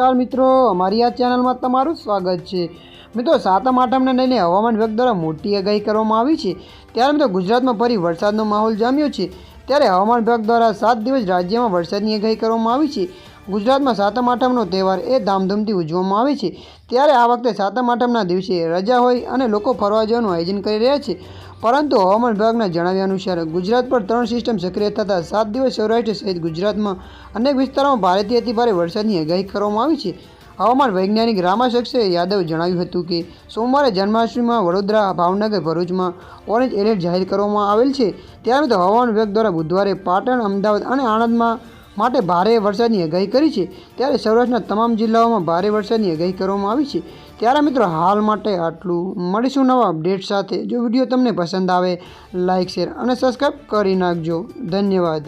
નમસ્કાર મિત્રો, અમારી આ ચેનલમાં તમારું સ્વાગત છે. મિત્રો, સાતમ આઠમને લઈને હવામાન વિભાગ દ્વારા મોટી આગાહી કરવામાં આવી છે. ત્યારે મિત્રો, ગુજરાતમાં ફરી વરસાદનો માહોલ જામ્યો છે. ત્યારે હવામાન વિભાગ દ્વારા સાત દિવસ રાજ્યમાં વરસાદની આગાહી કરવામાં આવી છે. ગુજરાતમાં સાતમ આઠમનો તહેવાર એ ધામધૂમથી ઉજવવામાં આવે છે. ત્યારે આ વખતે સાતમ આઠમના દિવસે રજા હોય અને લોકો ફરવા જવાનું આયોજન કરી રહ્યા છે. પરંતુ હવામાન વિભાગના જણાવ્યા અનુસાર ગુજરાત પર ત્રણ સિસ્ટમ સક્રિય થતાં સાત દિવસ સૌરાષ્ટ્ર સહિત ગુજરાતમાં અનેક વિસ્તારોમાં ભારેથી અતિ ભારે વરસાદની આગાહી કરવામાં આવી છે. હવામાન વૈજ્ઞાનિક રામાશક્ષે યાદવ જણાવ્યું હતું કે, સોમવારે જન્માષ્ટમીમાં વડોદરા, ભાવનગર, ભરૂચમાં ઓરેન્જ એલર્ટ જાહેર કરવામાં આવેલ છે. ત્યારે તો હવામાન વિભાગ દ્વારા બુધવારે પાટણ, અમદાવાદ અને આણંદમાં માટે ભારે વરસાદની આગાહી કરી છે. ત્યારે સૌરાષ્ટ્રના તમામ જિલ્લાઓમાં ભારે વરસાદની આગાહી કરવામાં આવી છે. ત્યારે મિત્રો, હાલ માટે આટલું. મળીશું નવા અપડેટ સાથે. જો વીડિયો તમને પસંદ આવે લાઇક શેર અને સબસ્ક્રાઈબ કરી નાખજો. ધન્યવાદ.